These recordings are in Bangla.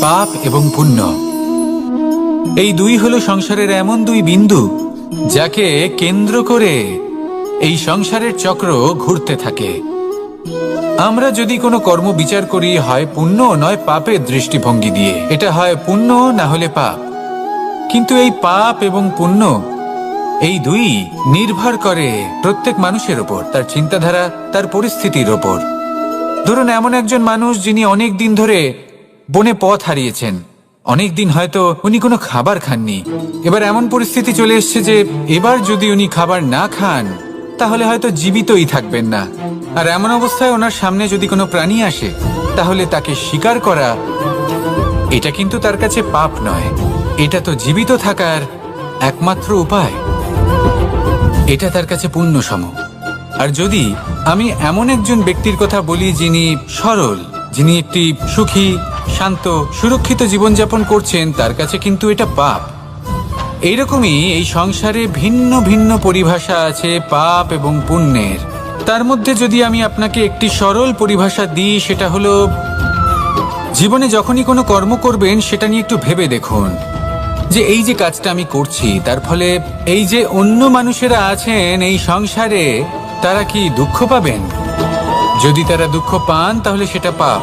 পাপ এবং পুণ্য। এই দুই হলো সংসারের এমন দুই বিন্দু যাকে কেন্দ্র করে এই সংসারের চক্র ঘুরতে থাকে। আমরা যদি কোনো কর্ম বিচার করি, হয় পুণ্য, নয় পাপের দৃষ্টিভঙ্গি দিয়ে। এটা হয় পুণ্য, না হলে পাপ। কিন্তু এই পাপ এবং পুণ্য এই দুই নির্ভর করে প্রত্যেক মানুষের ওপর, তার চিন্তাধারা, তার পরিস্থিতির ওপর। ধরুন, এমন একজন মানুষ যিনি অনেক দিন ধরে বনে পথ হারিয়েছেন। অনেক দিন হয়তো উনি কোনো খাবার খাননি। এবার এমন পরিস্থিতি চলে এসছে যে এবার যদি উনি খাবার না খান, তাহলে হয়তো জীবিতই থাকবেন না। আর এমন অবস্থায় ওনার সামনে যদি কোনো প্রাণী আসে, তাহলে তাকে শিকার করা, এটা কিন্তু তার কাছে পাপ নয়। এটা তো জীবিত থাকার একমাত্র উপায়। এটা তার কাছে পুণ্য সম আর যদি আমি এমন একজন ব্যক্তির কথা বলি যিনি সরল, যিনি একটি সুখী শান্ত, সুরক্ষিত জীবনযাপন করছেন, তার কাছে কিন্তু এটা পাপ। এইরকমই এই সংসারে ভিন্ন ভিন্ন পরিভাষা আছে পাপ এবং পুণ্যের। তার মধ্যে যদি আমি আপনাকে একটি সরল পরিভাষা দিই, সেটা হলো, জীবনে যখনই কোনো কর্ম করবেন, সেটা নিয়ে একটু ভেবে দেখুন। যে এই যে কাজটা আমি করছি, তার ফলে এই যে অন্য মানুষেরা আছেন, এই সংসারে তারা কি দুঃখ পাবেন? যদি তারা দুঃখ পান, তাহলে সেটা পাপ।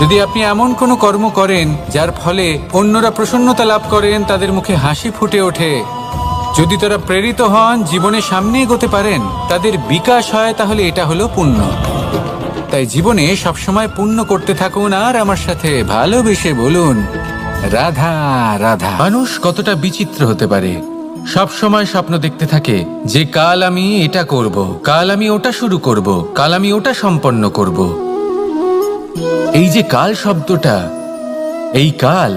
যদি আপনি এমন কোনো কর্ম করেন, যার ফলে অন্যরা প্রসন্নতা লাভ করেন, তাদের মুখে হাসি ফুটে ওঠে। যদি তারা প্রেরিত হন, জীবনে সামনে এগোতে পারেন, তাদের বিকাশ হয়, তাহলে এটা হলো পুণ্য। তাই জীবনে সবসময় পুণ্য করতে থাকুন, আর আমার সাথে ভালোবেসে বলুন, রাধা রাধা। মানুষ কতটা বিচিত্র হতে পারে। সব সময় স্বপ্ন দেখতে থাকে যে, কাল আমি এটা করব, কাল আমি ওটা শুরু করব, কাল আমি ওটা সম্পন্ন করব। এই যে কাল শব্দটা, এই কাল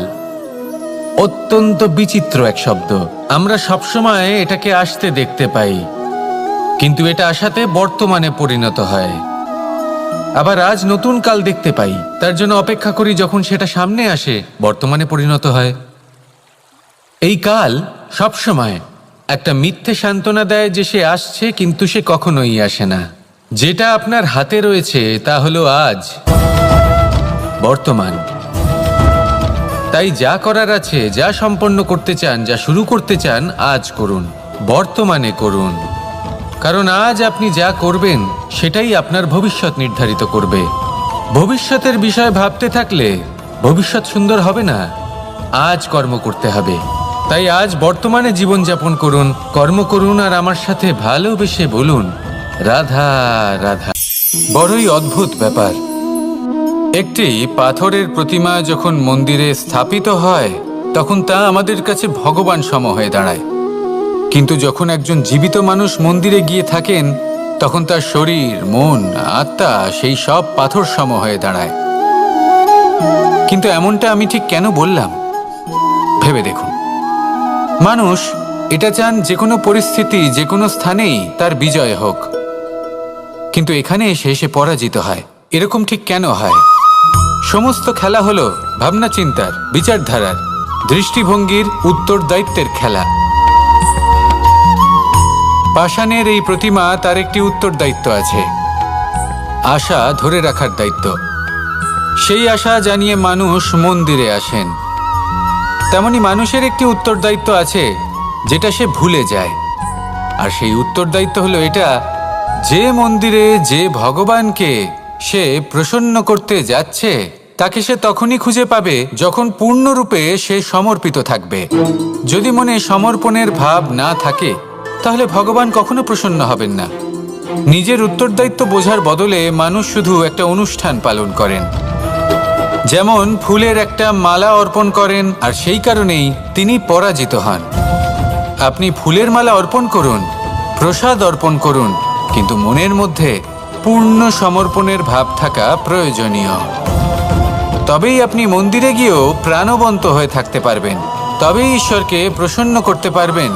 অত্যন্ত বিচিত্র এক শব্দ। আমরা সবসময় এটাকে আসতে দেখতে পাই, কিন্তু এটা আসাতে বর্তমানে পরিণত হয়। আবার আজ নতুন কাল দেখতে পাই, তার জন্য অপেক্ষা করি যখন সেটা সামনে আসে, বর্তমানে পরিণত হয়। এই কাল সবসময় একটা মিথ্যে সান্ত্বনা দেয় যে সে আসছে, কিন্তু সে কখনোই আসে না। যেটা আপনার হাতে রয়েছে, তা হলো আজ। বর্তমান। তাই যা করার আছে, যা সম্পন্ন করতে চান, যা শুরু করতে চান, আজ করুন, বর্তমানে করুন। কারণ আজ আপনি যা করবেন, সেটাই আপনার ভবিষ্যৎ নির্ধারিত করবে। ভবিষ্যতের বিষয় ভাবতে থাকলে ভবিষ্যৎ সুন্দর হবে না। আজ কর্ম করতে হবে। তাই আজ বর্তমানে জীবনযাপন করুন, কর্ম করুন আর আমার সাথে ভালোবেসে বলুন, রাধা রাধা। বড়ই অদ্ভুত ব্যাপার। একটি পাথরের প্রতিমা যখন মন্দিরে স্থাপিত হয়, তখন তা আমাদের কাছে ভগবান সম হয়ে দাঁড়ায়। কিন্তু যখন একজন জীবিত মানুষ মন্দিরে গিয়ে থাকেন, তখন তার শরীর, মন, আত্মা সেই সব পাথর সম হয়ে দাঁড়ায়। কিন্তু এমনটা আমি ঠিক কেন বললাম? ভেবে দেখুন। মানুষ এটা চান যে কোনো পরিস্থিতি, যে কোনো স্থানেই তার বিজয় হোক। কিন্তু এখানে এসে সে পরাজিত হয়। এরকম ঠিক কেন হয়? সমস্ত খেলা হলো ভাবনা চিন্তার, বিচারধারার, দৃষ্টিভঙ্গির উত্তর দায়িত্বের খেলা। পাষাণের এই প্রতিমা তার একটি উত্তর দায়িত্ব আছে। আশা ধরে রাখার দায়িত্ব। সেই আশা জানিয়ে মানুষ মন্দিরে আসেন। তেমনি মানুষের একটি উত্তর দায়িত্ব আছে, যেটা সে ভুলে যায়। আর সেই উত্তর দায়িত্ব হলো এটা, যে মন্দিরে যে ভগবানকে সে প্রসন্ন করতে যাচ্ছে, তাকে সে তখনই খুঁজে পাবে যখন পূর্ণরূপে সে সমর্পিত থাকবে। যদি মনে সমর্পণের ভাব না থাকে, তাহলে ভগবান কখনো প্রসন্ন হবেন না। নিজের উত্তরদায়িত্ব বোঝার বদলে মানুষ শুধু একটা অনুষ্ঠান পালন করেন। যেমন ফুলের একটা মালা অর্পণ করেন, আর সেই কারণেই তিনি পরাজিত হন। আপনি ফুলের মালা অর্পণ করুন, প্রসাদ অর্পণ করুন, কিন্তু মনের মধ্যে পূর্ণ সমর্পণের ভাব থাকা প্রয়োজনীয়। তবেই আপনি মন্দিরে গিয়েও প্রাণবন্ত হয়ে থাকতে পারবেন। তবেই ঈশ্বরকে প্রসন্ন করতে পারবেন।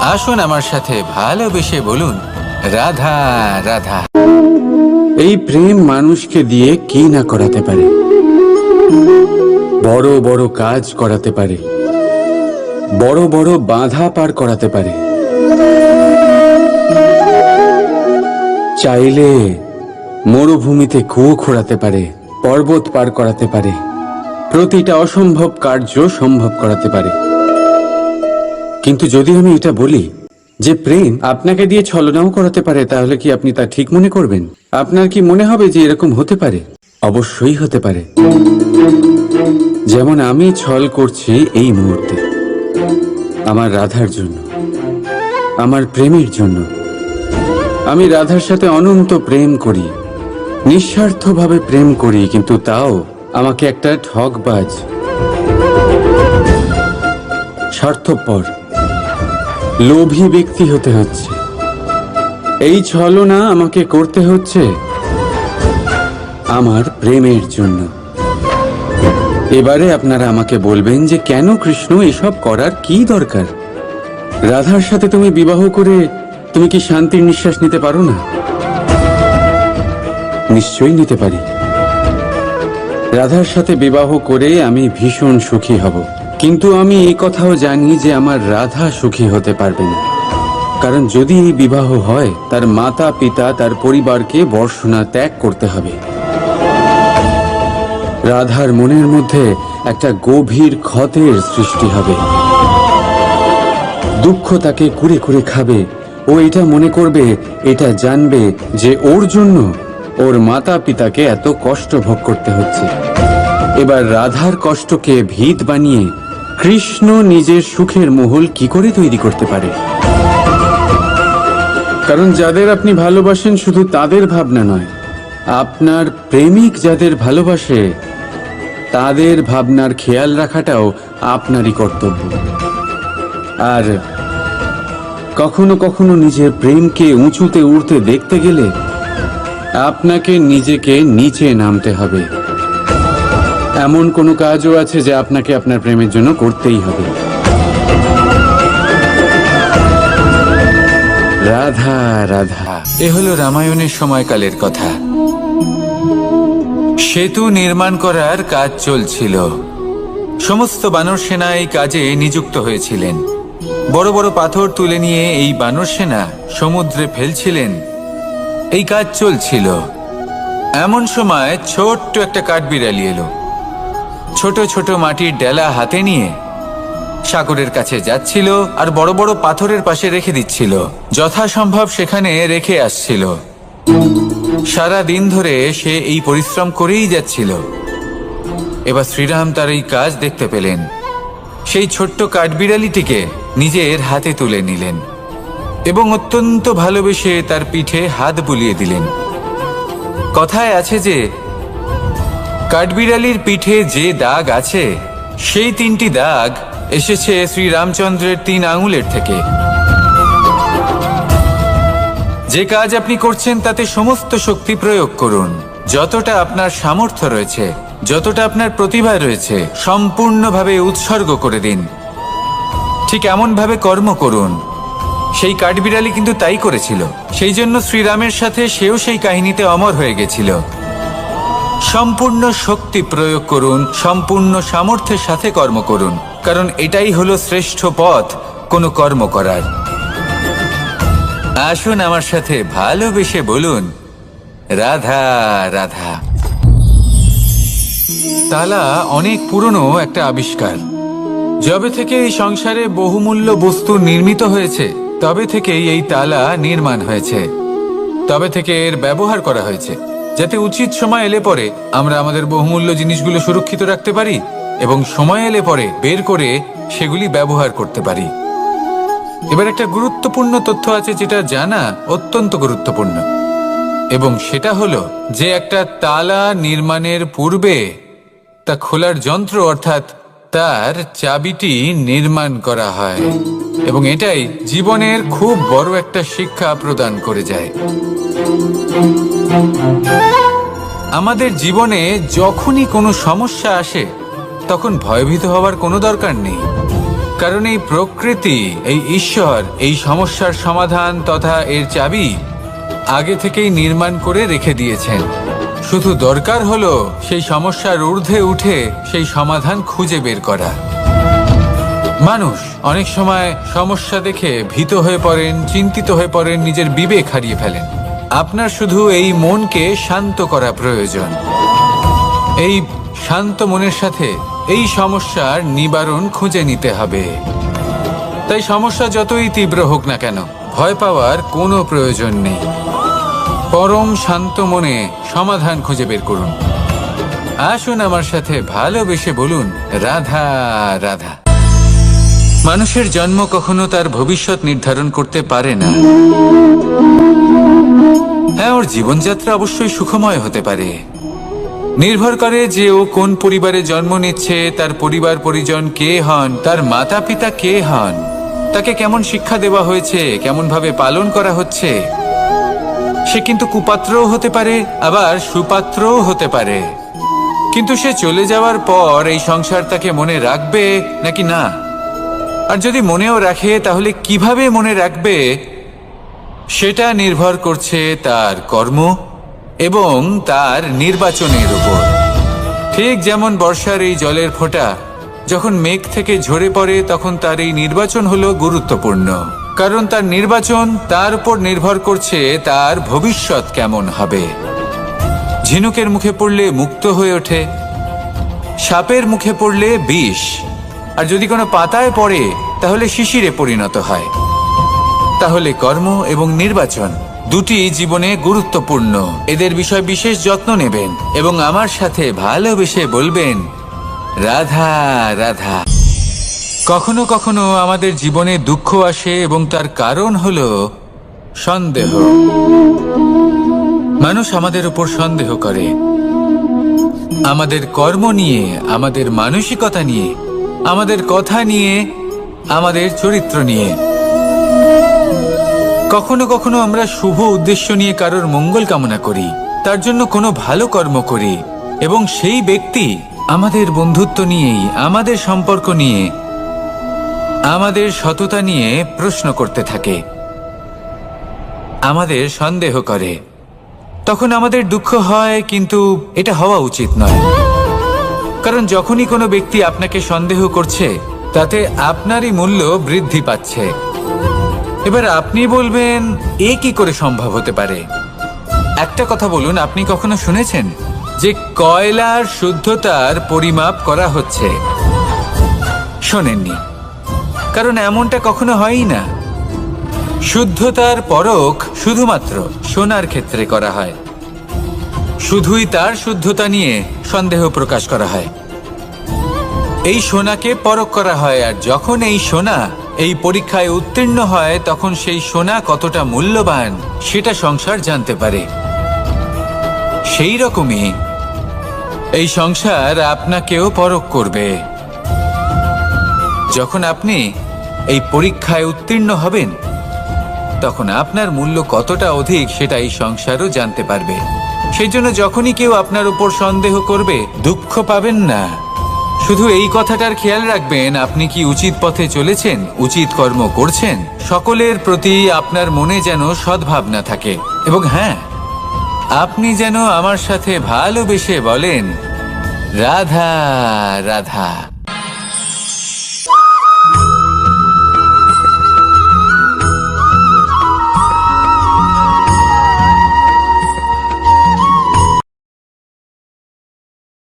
আসুন আমার সাথে ভালোবেসে বলুন, রাধা রাধা। এই প্রেম মানুষকে দিয়ে কি না করাতে পারে? বড় বড় কাজ করাতে পারে। বড় বড় বাধা পার করাতে পারে। চাইলে মরুভূমিতে কুয়ো খোঁড়াতে পারে, পর্বত পার করাতে পারে, প্রতিটা অসম্ভব কার্য সম্ভব করাতে পারে। কিন্তু যদি আমি এটা বলি যে প্রেম আপনাকে দিয়ে ছলনাও করাতে পারে, তাহলে কি আপনি তা ঠিক মনে করবেন? আপনার কি মনে হবে যে এরকম হতে পারে? অবশ্যই হতে পারে। যেমন আমি ছল করছি এই মুহূর্তে, আমার রাধার জন্য, আমার প্রেমের জন্য। আমি রাধার সাথে অনন্ত প্রেম করি, নিঃস্বার্থভাবে প্রেম করি, কিন্তু তাও আমাকে একটা ঠকবাজ স্বার্থপর, লোভী ব্যক্তি হতে হচ্ছে। এই ছলনা আমাকে করতে হচ্ছে আমার প্রেমের জন্য। এবারে আপনারা আমাকে বলবেন যে কেন কৃষ্ণ এসব করার কি দরকার? রাধার সাথে তুমি বিবাহ করে তুমি কি শান্তির নিঃশ্বাস নিতে পারো না? নিশ্চয়ই নিতে পারি। রাধার সাথে বিবাহ করে আমি ভীষণ সুখী হব। কিন্তু আমি এই কথাও জানি যে আমার রাধা সুখী হতে পারবে না। কারণ যদি এই বিবাহ হয়, তার মাতা, পিতা, তার পরিবারকে বর্ষণা ত্যাগ করতে হবে। রাধার মনের মধ্যে একটা গভীর ক্ষতের সৃষ্টি হবে। দুঃখ তাকে কুড়ে কুড়ে খাবে ও এটা মনে করবে, এটা জানবে যে ওর জন্য ওর মাতা পিতাকে এত কষ্ট ভোগ করতে হচ্ছে। এবার রাধার কষ্টকে ভিত বানিয়ে কৃষ্ণ নিজের সুখের মহল কি করে তৈরি করতে পারে? কারণ যাদের আপনি ভালোবাসেন শুধু তাদের ভাবনা নয়, আপনার প্রেমিক যাদের ভালোবাসে, তাদের ভাবনার খেয়াল রাখাটাও আপনারই কর্তব্য। আর কখনো কখনো নিজের প্রেমকে উঁচুতে উঠতে দেখতে গেলে আপনাকে নিজেকে নিচে নামতে হবে। এমন কোনো কাজও আছে যে আপনাকে আপনার প্রেমের জন্য করতেই হবে। রাধা রাধা। এ হলো রামায়ণের সময়কালের কথা। সেতু নির্মাণ করার কাজ চলছিল। সমস্ত বানর সেনা এই কাজে নিযুক্ত হয়েছিলেন। বড় বড় পাথর তুলে নিয়ে এই বানর সেনা সমুদ্রে ফেলছিলেন। এই কাজ চলছিল। এমন সময় ছোট্ট একটা কাঠবিড়ালি এলো। ছোট ছোট মাটির ডেলা হাতে নিয়ে সাগরের কাছে যাচ্ছিল আর বড় বড় পাথরের পাশে রেখে দিচ্ছিল। যথাসম্ভব সেখানে রেখে আসছিল। সারা দিন ধরে সে এই পরিশ্রম করেই যাচ্ছিল। এবার শ্রীরাম তার এই কাজ দেখতে পেলেন। সেই ছোট্ট কাঠবিড়ালিটিকে নিজের হাতে তুলে নিলেন এবং অত্যন্ত ভালোবেসে তার পিঠে হাত বুলিয়ে দিলেন। কথায় আছে যে, কাঠবিড়ালির পিঠে যে দাগ আছে, সেই তিনটি দাগ এসেছে শ্রী রামচন্দ্রের তিন আঙুলের থেকে। যে কাজ আপনি করছেন তাতে সমস্ত শক্তি প্রয়োগ করুন, যতটা আপনার সামর্থ্য রয়েছে। যতটা আপনার প্রতিভা রয়েছে, সম্পূর্ণভাবে উৎসর্গ করে দিন। ঠিক এমনভাবে কর্ম করুন। সেই কাঠবিড়ালি কিন্তু তাই করেছিল। সেই জন্য শ্রীরামের সাথে সেও সেই কাহিনীতে অমর হয়ে গেছিল। সম্পূর্ণ শক্তি প্রয়োগ করুন, সম্পূর্ণ সামর্থ্যের সাথে কর্ম করুন। কারণ এটাই হলো শ্রেষ্ঠ পথ কোনো কর্ম করার। আসুন আমার সাথে ভালোবেসে বলুন, রাধা রাধা। তালা অনেক পুরনো একটা আবিষ্কার। যবে থেকে এই সংসারে বহুমূল্য বস্তু নির্মিত হয়েছে, তবে থেকেই এই তালা নির্মাণ হয়েছে। তবে থেকে এর ব্যবহার করা হয়েছে, যাতে উচিত সময় এলে পরে আমরা আমাদের বহুমূল্য জিনিসগুলো সুরক্ষিত রাখতে পারি এবং সময় এলে পরে বের করে সেগুলি ব্যবহার করতে পারি। এবার একটা গুরুত্বপূর্ণ তথ্য আছে যেটা জানা অত্যন্ত গুরুত্বপূর্ণ। এবং সেটা হলো যে একটা তালা নির্মাণের পূর্বে তা খোলার যন্ত্র অর্থাৎ তার চাবিটি নির্মাণ করা হয় এবং এটাই জীবনের খুব বড় একটা শিক্ষা প্রদান করে যায়। আমাদের জীবনে যখনই কোনো সমস্যা আসে, তখন ভয়ভীত হওয়ার কোনো দরকার নেই। কারণ এই প্রকৃতি, এই ঈশ্বর, এই সমস্যার সমাধান তথা এর চাবি আগে থেকেই নির্মাণ করে রেখে দিয়েছেন। শুধু দরকার হলো সেই সমস্যার ঊর্ধ্বে উঠে সেই সমাধান খুঁজে বের করা। মানুষ অনেক সময় সমস্যা দেখে ভীত হয়ে পড়েন, চিন্তিত হয়ে পড়েন, নিজের বিবেক হারিয়ে ফেলেন। আপনার শুধু এই মনকে শান্ত করা প্রয়োজন। এই শান্ত মনের সাথে এই সমস্যার নিবারণ খুঁজে নিতে হবে। তাই সমস্যা যতই তীব্র হোক না কেন, ভয় পাওয়ার কোনো প্রয়োজন নেই। পরম শান্ত মনে সমাধান খুঁজে বের করুন। আসুন আমার সাথে ভালোবেসে বলুন, রাধা রাধা। মানুষের জন্ম কখনো তার ভবিষ্যৎ নির্ধারণ করতে পারে না। হ্যাঁ ওর জীবনযাত্রা অবশ্যই সুখময় হতে পারে। নির্ভর করে যে ও কোন পরিবারে জন্ম নিচ্ছে, তার পরিবার পরিজন কে হন, তার মাতা পিতা কে হন, তাকে কেমন শিক্ষা দেওয়া হয়েছে কেমন ভাবে পালন করা হচ্ছে সে কিন্তু কুপাত্রও হতে পারে, আবার সুপাত্রও হতে পারে। কিন্তু সে চলে যাওয়ার পর এই সংসার তাকে মনে রাখবে নাকি না? আর যদি মনেও রাখে, তাহলে কীভাবে মনে রাখবে? সেটা নির্ভর করছে তার কর্ম এবং তার নির্বাচনের উপর। ঠিক যেমন বর্ষার এই জলের ফোঁটা, যখন মেঘ থেকে ঝরে পড়ে, তখন তার এই নির্বাচন হলো গুরুত্বপূর্ণ। কারণ তার নির্বাচন তার উপর নির্ভর করছে তার ভবিষ্যৎ কেমন হবে। ঝিনুকের মুখে পড়লে মুক্ত হয়ে ওঠে, সাপের মুখে পড়লে বিষ, আর যদি কোনো পাতায় পড়ে, তাহলে শিশিরে পরিণত হয়। তাহলে কর্ম এবং নির্বাচন দুটি জীবনে গুরুত্বপূর্ণ। এদের বিষয় বিশেষ যত্ন নেবেন এবং আমার সাথে ভালোবেসে বলবেন, রাধা রাধা। কখনো কখনো আমাদের জীবনে দুঃখ আসে এবং তার কারণ হল সন্দেহ। মানুষ আমাদের উপর সন্দেহ করে। আমাদের কর্ম নিয়ে, আমাদের মানসিকতা নিয়ে, আমাদের কথা নিয়ে, আমাদের চরিত্র নিয়ে। কখনো কখনো আমরা শুভ উদ্দেশ্য নিয়ে কারোর মঙ্গল কামনা করি, তার জন্য কোনো ভালো কর্ম করি এবং সেই ব্যক্তি আমাদের বন্ধুত্ব নিয়েই, আমাদের সম্পর্ক নিয়ে আমাদের সততা নিয়ে প্রশ্ন করতে থাকে। আমাদের সন্দেহ করে। তখন আমাদের দুঃখ হয়, কিন্তু এটা হওয়া উচিত নয়। কারণ যখনই কোনো ব্যক্তি আপনাকে সন্দেহ করছে, তাতে আপনারই মূল্য বৃদ্ধি পাচ্ছে। এবার আপনি বলবেন, এ কি করে সম্ভব হতে পারে? একটা কথা বলুন, আপনি কখনো শুনেছেন যে কয়লার শুদ্ধতার পরিমাপ করা হচ্ছে? শোনেননি। কারণ এমনটা কখনো হয়ই না। শুদ্ধতার পরখ শুধুমাত্র সোনার ক্ষেত্রে করা হয়। শুধুই তার শুদ্ধতা নিয়ে সন্দেহ প্রকাশ করা হয়। এই সোনাকে পরখ করা হয়, আর যখন এই সোনা এই পরীক্ষায় উত্তীর্ণ হয়, তখন সেই সোনা কতটা মূল্যবান সেটা সংসার জানতে পারে। সেই রকমই এই সংসার আপনাকেও পরখ করবে। যখন আপনি এই পরীক্ষায় উত্তীর্ণ হবেন, তখন আপনার মূল্য কতটা অধিক সেটা এই সংসারও জানতে পারবে। সেই জন্য যখনই কেউ আপনার উপর সন্দেহ করবে, দুঃখ পাবেন না। শুধু এই কথাটার খেয়াল রাখবেন, আপনি কি উচিত পথে চলেছেন, উচিত কর্ম করছেন? সকলের প্রতি আপনার মনে যেন সদ্ভাবনা থাকে। এবং হ্যাঁ আপনি যেন আমার সাথে ভালোবেসে বলেন, রাধা রাধা।